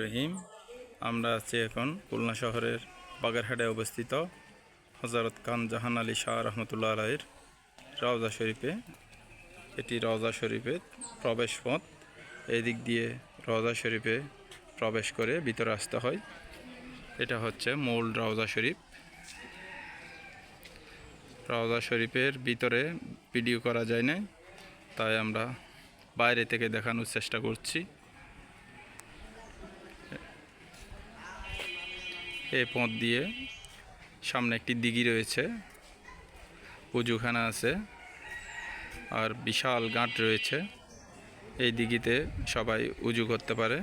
রহিম। আমরা আছি এখন খুলনা শহরের বাগেরহাটে অবস্থিত হজরত খান জাহান আলী শাহ রহমতুল্লাহ আলাইয়ের রওজা শরীফে। এটি রওজা শরীফের প্রবেশ পথ। এই দিক দিয়ে রওজা শরীফে প্রবেশ করে ভিতরে আসতে হয়। এটা হচ্ছে মূল রওজা শরীফ। রওজা শরীফের ভিতরে ভিডিও করা যায় না তাই আমরা বাইরে থেকে দেখানোর চেষ্টা করছি। এই পথ দিয়ে সামনে একটি দিঘি রয়েছে, উজুখানা আছে, আর বিশাল গাঁট রয়েছে। এই দিঘিতে সবাই উজু করতে পারে।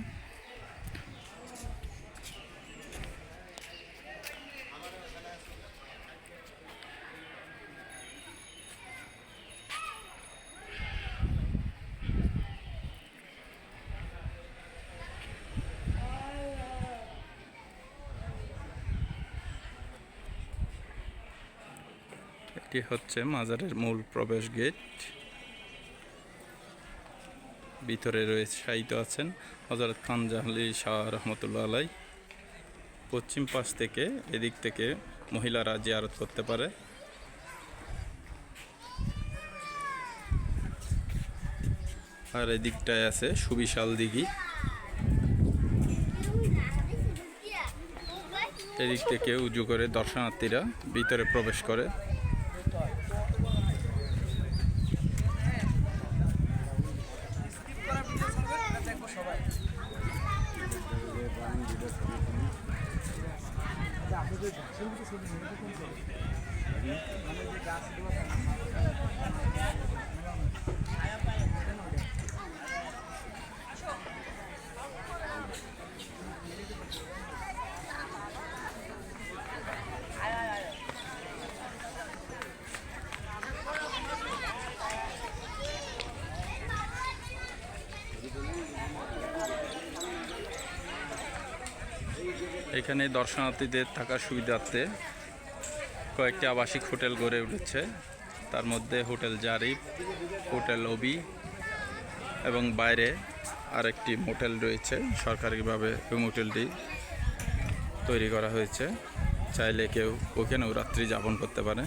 এটি হচ্ছে মাজারের মূল প্রবেশ গেট। ভিতরে রয়েছে, শায়িত আছেন হজরত খান জাহালি শাহ রহমতুল্লাহ আলাই পশ্চিম পাশ থেকে এদিক থেকে মহিলারা জিয়ারত করতে পারে। আর এদিকটায় আছে সুবিশাল দিঘি। এদিক থেকে উজু করে দর্শনার্থীরা ভিতরে প্রবেশ করে। গাছ এখানে দর্শনার্থীদের থাকার সুবিধার্থে কয়েকটি আবাসিক হোটেল গড়ে উঠেছে। তার মধ্যে হোটেল জারিফ, হোটেল ওবি এবং বাইরে আরেকটি মোটেল রয়েছে। সরকারিভাবে ওই মোটেলটি তৈরি করা হয়েছে। চাইলে কেউ ওখানেও রাত্রি যাপন করতে পারে।